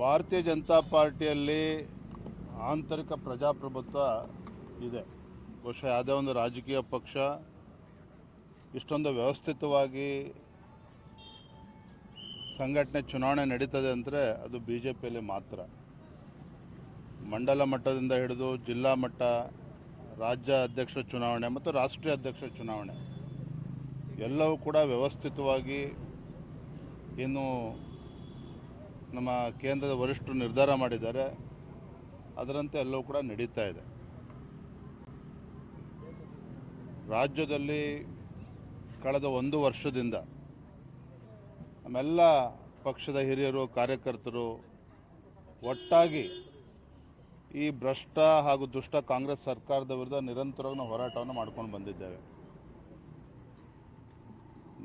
ಭಾರತೀಯ ಜನತಾ ಪಾರ್ಟಿಯಲ್ಲಿ ಆಂತರಿಕ ಪ್ರಜಾಪ್ರಭುತ್ವ ಇದೆ. ಬಹುಶಃ ಯಾವುದೇ ಒಂದು ರಾಜಕೀಯ ಪಕ್ಷ ಇಷ್ಟೊಂದು ವ್ಯವಸ್ಥಿತವಾಗಿ ಸಂಘಟನೆ ಚುನಾವಣೆ ನಡೀತದೆ ಅಂದರೆ ಅದು ಬಿ ಜೆ ಪಿಯಲ್ಲಿ ಮಾತ್ರ. ಮಂಡಲ ಮಟ್ಟದಿಂದ ಹಿಡಿದು ಜಿಲ್ಲಾ ಮಟ್ಟ, ರಾಜ್ಯ ಅಧ್ಯಕ್ಷ ಚುನಾವಣೆ ಮತ್ತು ರಾಷ್ಟ್ರೀಯ ಅಧ್ಯಕ್ಷ ಚುನಾವಣೆ, ಎಲ್ಲವೂ ಕೂಡ ವ್ಯವಸ್ಥಿತವಾಗಿ ಏನು ನಮ್ಮ ಕೇಂದ್ರದ ವರಿಷ್ಠರು ನಿರ್ಧಾರ ಮಾಡಿದ್ದಾರೆ. ಅದರಂತೆ ಎಲ್ಲವೂ ಕೂಡ ನಡೀತಾ ಇದೆ. ರಾಜ್ಯದಲ್ಲಿ ಕಳೆದ ಒಂದು ವರ್ಷದಿಂದ ನಮ್ಮೆಲ್ಲ ಪಕ್ಷದ ಹಿರಿಯರು, ಕಾರ್ಯಕರ್ತರು ಒಟ್ಟಾಗಿ ಈ ಭ್ರಷ್ಟ ಹಾಗೂ ದುಷ್ಟ ಕಾಂಗ್ರೆಸ್ ಸರ್ಕಾರದ ವಿರುದ್ಧ ನಿರಂತರವಾಗಿ ನಾವು ಹೋರಾಟವನ್ನು ಮಾಡ್ಕೊಂಡು ಬಂದಿದ್ದೇವೆ.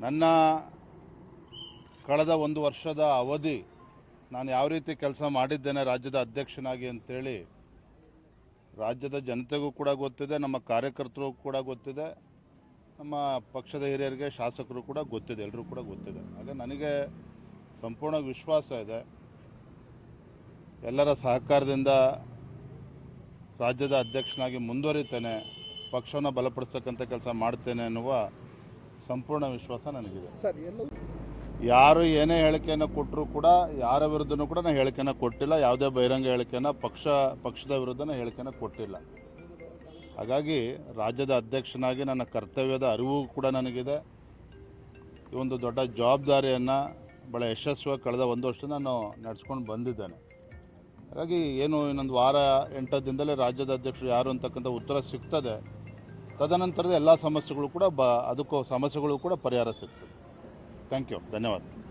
ನನ್ನ ಕಳೆದ ಒಂದು ವರ್ಷದ ಅವಧಿ ನಾನು ಯಾವ ರೀತಿ ಕೆಲಸ ಮಾಡಿದ್ದೇನೆ ರಾಜ್ಯದ ಅಧ್ಯಕ್ಷನಾಗಿ ಅಂತೇಳಿ ರಾಜ್ಯದ ಜನತೆಗೂ ಕೂಡ ಗೊತ್ತಿದೆ, ನಮ್ಮ ಕಾರ್ಯಕರ್ತರು ಕೂಡ ಗೊತ್ತಿದೆ, ನಮ್ಮ ಪಕ್ಷದ ಹಿರಿಯರಿಗೆ, ಶಾಸಕರು ಕೂಡ ಗೊತ್ತಿದೆ ಎಲ್ಲರೂ ಕೂಡ ಗೊತ್ತಿದೆ. ಹಾಗೆ ನನಗೆ ಸಂಪೂರ್ಣ ವಿಶ್ವಾಸ ಇದೆ. ಎಲ್ಲರ ಸಹಕಾರದಿಂದ ರಾಜ್ಯದ ಅಧ್ಯಕ್ಷನಾಗಿ ಮುಂದುವರಿತೇನೆ, ಪಕ್ಷವನ್ನು ಬಲಪಡಿಸ್ತಕ್ಕಂಥ ಕೆಲಸ ಮಾಡ್ತೇನೆ ಅನ್ನುವ ಸಂಪೂರ್ಣ ವಿಶ್ವಾಸ ನನಗಿದೆ. ಸರ್ ಎಲ್ಲವೂ ಯಾರು ಏನೇ ಹೇಳಿಕೆಯನ್ನು ಕೊಟ್ಟರೂ ಕೂಡ ಯಾರ ವಿರುದ್ಧನೂ ಕೂಡ ನಾನು ಹೇಳಿಕೆಯನ್ನು ಕೊಟ್ಟಿಲ್ಲ, ಯಾವುದೇ ಬಹಿರಂಗ ಹೇಳಿಕೆಯನ್ನು ಪಕ್ಷ, ಪಕ್ಷದ ವಿರುದ್ಧನ ಹೇಳಿಕೆಯನ್ನು ಕೊಟ್ಟಿಲ್ಲ. ಹಾಗಾಗಿ ರಾಜ್ಯದ ಅಧ್ಯಕ್ಷನಾಗಿ ನನ್ನ ಕರ್ತವ್ಯದ ಅರಿವು ಕೂಡ ನನಗಿದೆ. ಈ ಒಂದು ದೊಡ್ಡ ಜವಾಬ್ದಾರಿಯನ್ನು ಭಾಳ ಯಶಸ್ವಿಯಾಗಿ ಕಳೆದ ಒಂದು ವರ್ಷ ನಾನು ನಡೆಸ್ಕೊಂಡು ಬಂದಿದ್ದೇನೆ. ಹಾಗಾಗಿ ಏನು ಇನ್ನೊಂದು ವಾರ, ಎಂಟು ದಿನದಲ್ಲೇ ರಾಜ್ಯದ ಅಧ್ಯಕ್ಷರು ಯಾರು ಅಂತಕ್ಕಂಥ ಉತ್ತರ ಸಿಗ್ತದೆ. ತದನಂತರದ ಎಲ್ಲ ಸಮಸ್ಯೆಗಳು ಕೂಡ ಬ, ಅದಕ್ಕೂ ಸಮಸ್ಯೆಗಳು ಕೂಡ ಪರಿಹಾರ ಸಿಗ್ತದೆ. थँक्यू. धन्यवाद.